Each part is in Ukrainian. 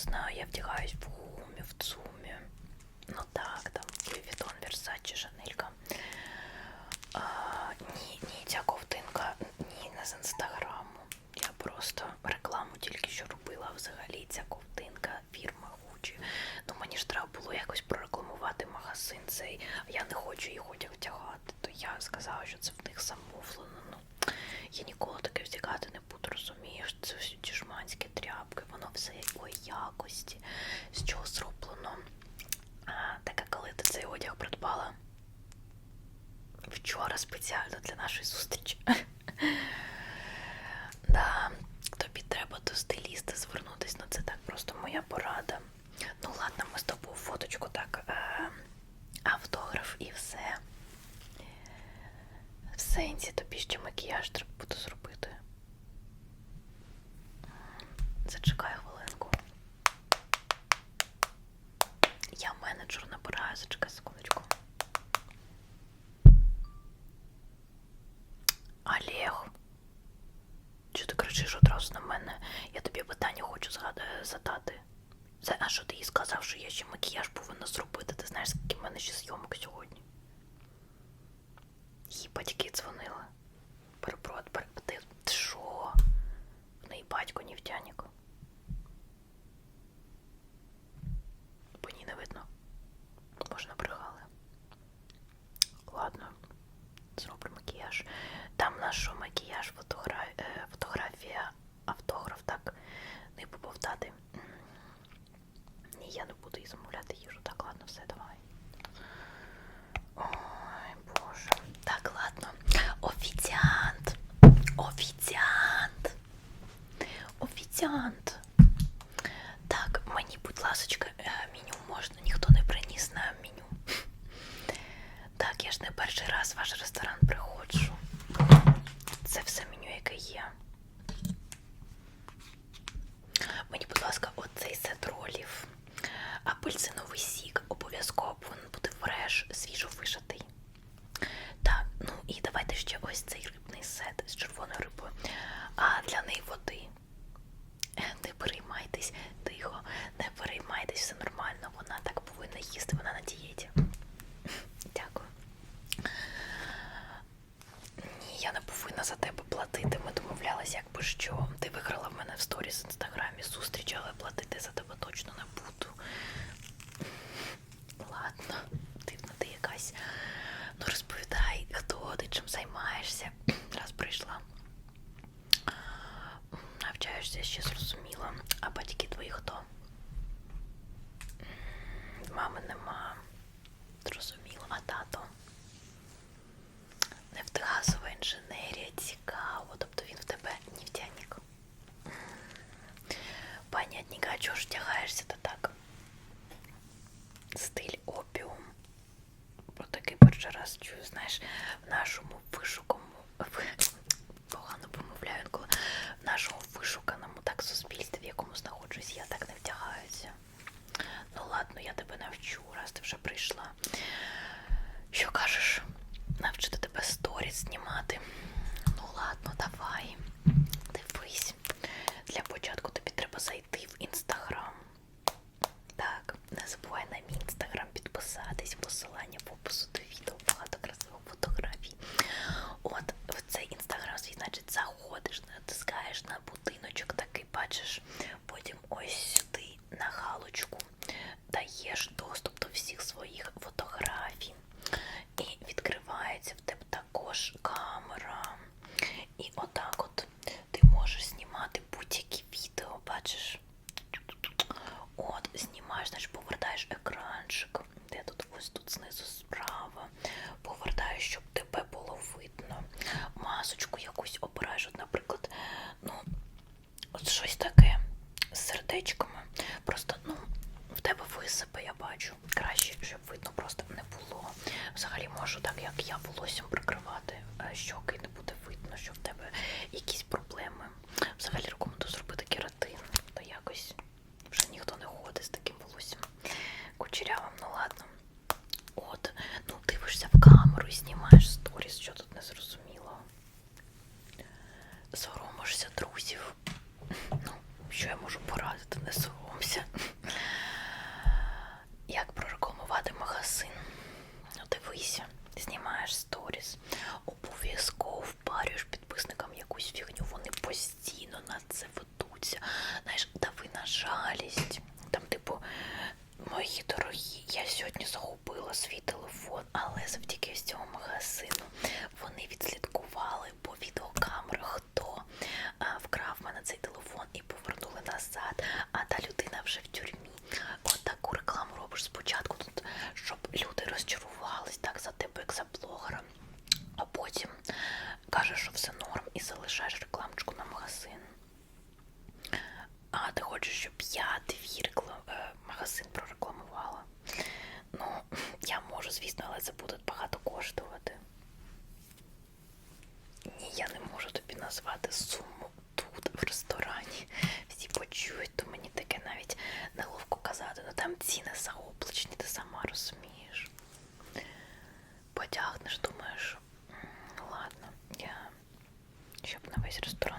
знаю, я вдягаюсь в гумі, в цумі. Ну так, там Vuitton, Versace, Шанелька. А, ні, ні, ця ковтинка, ні, не з інстаграму. Я просто рекламу тільки що робила взагалі ця ковтинка фірма Gucci. Ну мені ж треба було якось прорекламувати магазин цей, а я не хочу їх одяг вдягати. То я сказала, що це в них замовлено. Ну я ніколи вдягати не буду, розумієш? Це всі ті жманські тряпки, воно все якої якості, з чого зроблено. А, так а коли ти цей одяг придбала? Вчора спеціально для нашої зустрічі. Да, тобі треба до стиліста звернутись, ну це так просто моя порада. Ну ладно, ми з тобою фоточку так, е, автограф і все. В сенсі тобі ще макіяж треба буде зробити. Зачекай хвилинку. Я менеджер набираю, зачекай секундочку. Олег. Чого ти кричиш одразу на мене? Я тобі питання хочу задати. Це, а що ти їй сказав, що я ще макіяж повинна зробити? Ти знаєш, скільки в мене ще зйомок сьогодні? Її батьки дзвонили. Перепрод, пер... ти, що? В неї батько нефтяник. По ній не видно. Може, набрехали. Ладно, зроблю макіяж. Там наш що, макіяж, фотогра... е, фотографія, автограф, так, не побовтати. М. Ні, я не буду їй замовляти їжу. Так, ладно, все, давай. Ой, боже. Так, ладно. Офіціант. Офіціант. Офіціант. Так, мені, будь ласочка, е, меню можна, ніхто не приніс на меню. Так, я ж не перший раз в ваш ресторан приходжу. Це все меню, яке є. Мені, будь ласка, оцей сет ролів. Апельсиновий сік обов'язково повинен бути фреш, свіжо вишитий. Так, ну і давайте ще ось цей рибний сет з червоною рибою. А для неї води. Е, Не переймайтесь, тихо, не переймайтесь, все нормально. Вона так повинна їсти, вона на дієті. Дякую. Ні, я не повинна за тебе платити. Ми домовлялися, якби що. Ти виграла в мене в сторіс в інстаграмі зустріч, але платити за тебе точно не буду. Ладно, дивна ти якась. Ну розповідай, хто ти чим займаєшся, раз прийшла. Навчаєшся ще зрозуміла. А батьки твої хто? Нема. Зрозуміло, а тато? Нефтегазова інженерія, цікаво. Тобто він в тебе нефтяник. Понятненько, а чого ж тягаєшся-то так? Стиль опіум. Про такий перший раз чую, знаєш, в нашому вишукому. Погано помовляю, коли в нашому вишуканому так суспільстві, в якому знаходжусь, я так не вдягаюся. Ну ладно, я тебе навчу, раз ти вже прийшла. Що кажеш? Навчити тебе сторіс знімати. ось тут знизу соромишся друзів. Ну, що я можу порадити, не соромся. Як прорекламувати магазин? Ну, дивися, знімаєш сторіс, обов'язково впарюєш підписникам якусь фігню, вони постійно на це ведуться. Знаєш, дави на жалість. ось розпочатку.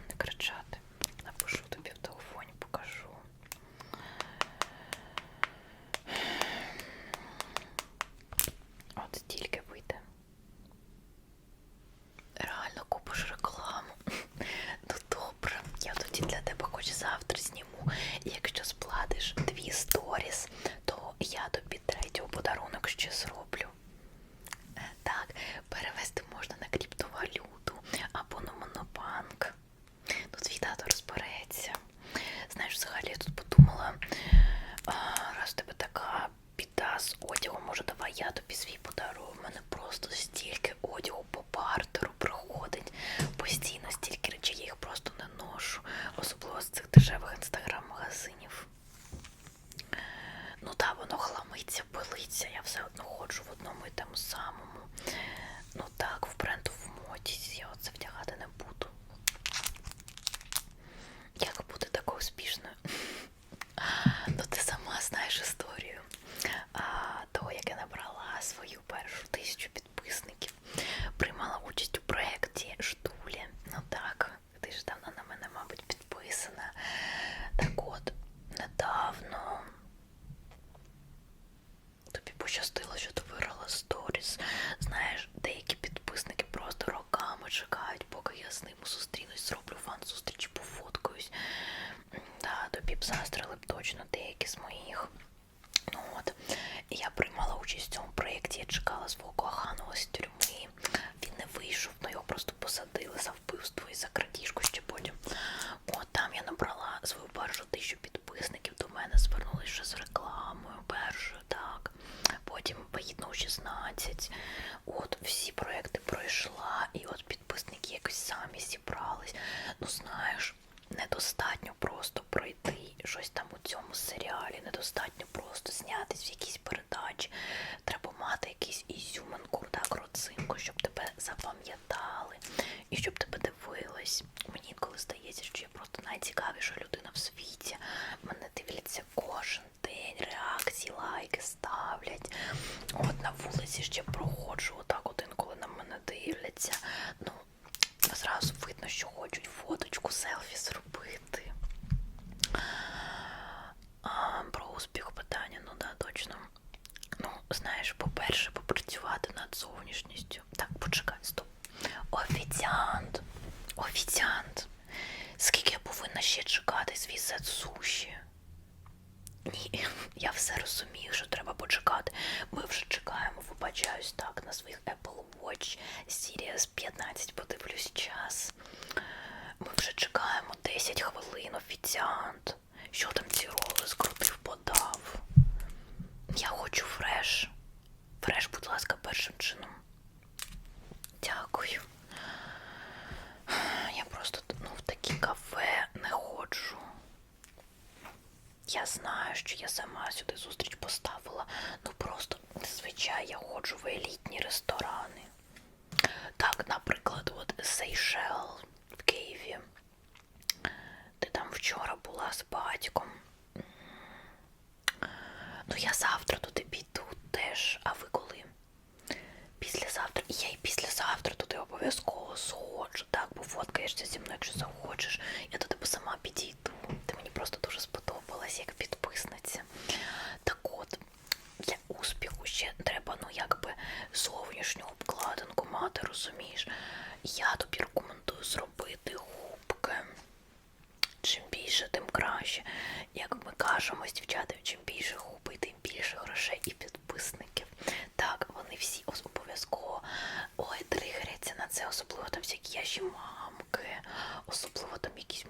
Я тут подумала, раз тебе така біда з одягом, може давай я тобі свій подарую. У мене просто стільки одягу по пар дорозі ще проходжу, отак от інколи на мене дивляться. Ну, зразу видно, що хочуть фоточку, селфі зробити. А, Про успіх питання, ну да, точно. Ну, знаєш, по-перше, попрацювати над зовнішністю. Так, почекай, стоп. Офіціант. Офіціант. Скільки я повинна ще чекати свій сет суші? Ні, я все розумію, що треба почекати. Ми вже чекаємо, вибачаюсь так, на своїх Apple Watch Series 15, подивлюсь час. Ми вже чекаємо 10 хвилин офіціант. Що там ці роли скрутив, подав? Я хочу фреш. Фреш, будь ласка, першим чином. Я знаю, що я сама сюди зустріч поставила. Ну просто зазвичай я ходжу в елітні ресторани. Так, наприклад, от Сейшел в Києві, Ти там вчора була з батьком. Ну, я завтра туди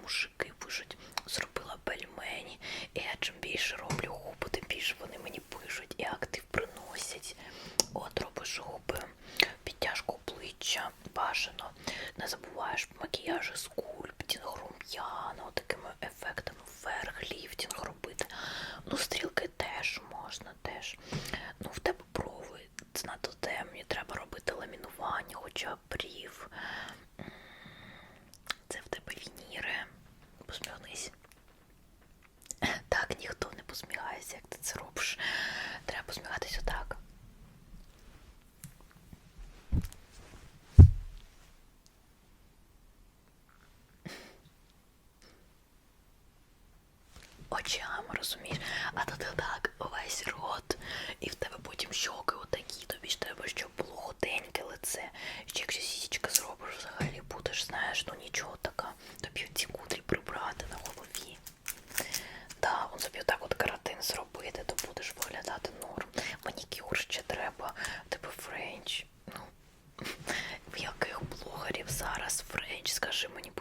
мужик. скажи мені,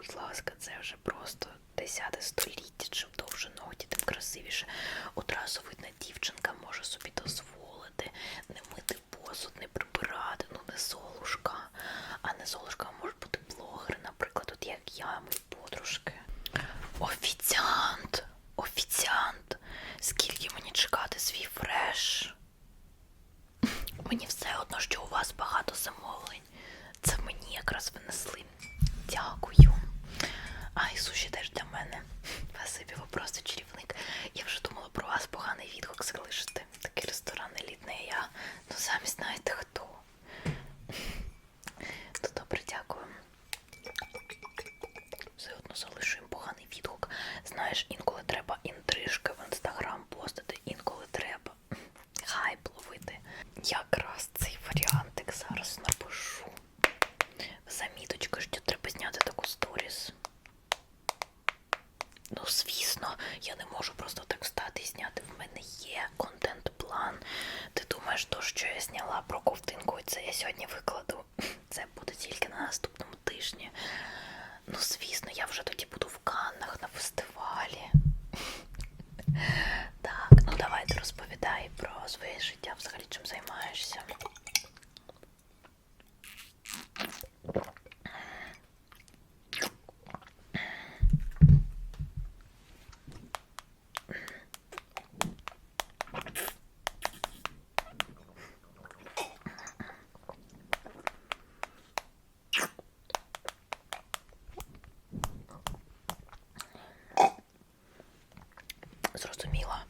зрозуміла,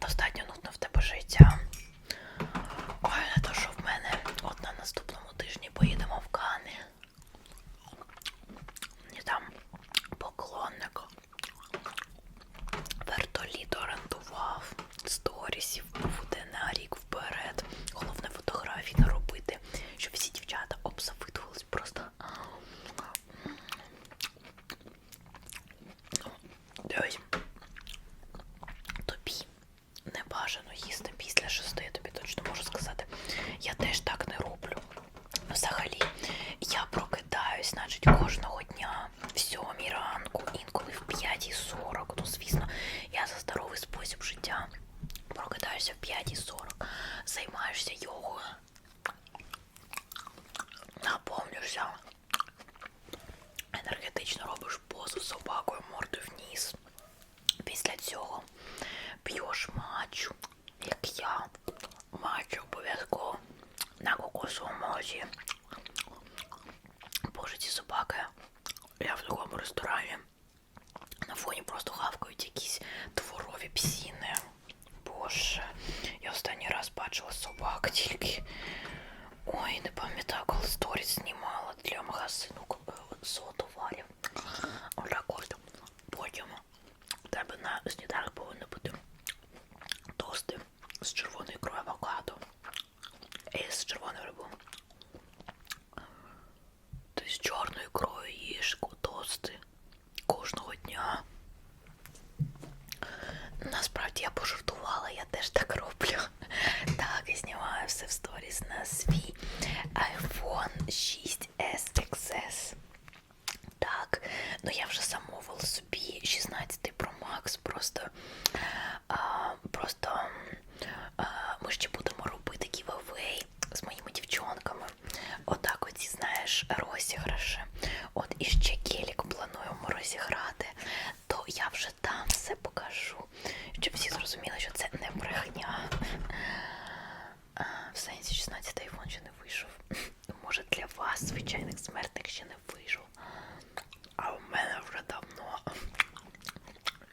достатньо нудно в тебе життя. Ой, не то, що в мене от на наступному тижні поїдемо в Кани. І там поклонник. Вертоліт орендував сторісів на свій iPhone 6S XS. Так, ну я вже замовила собі 16 Pro Max, просто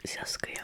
зв'язки.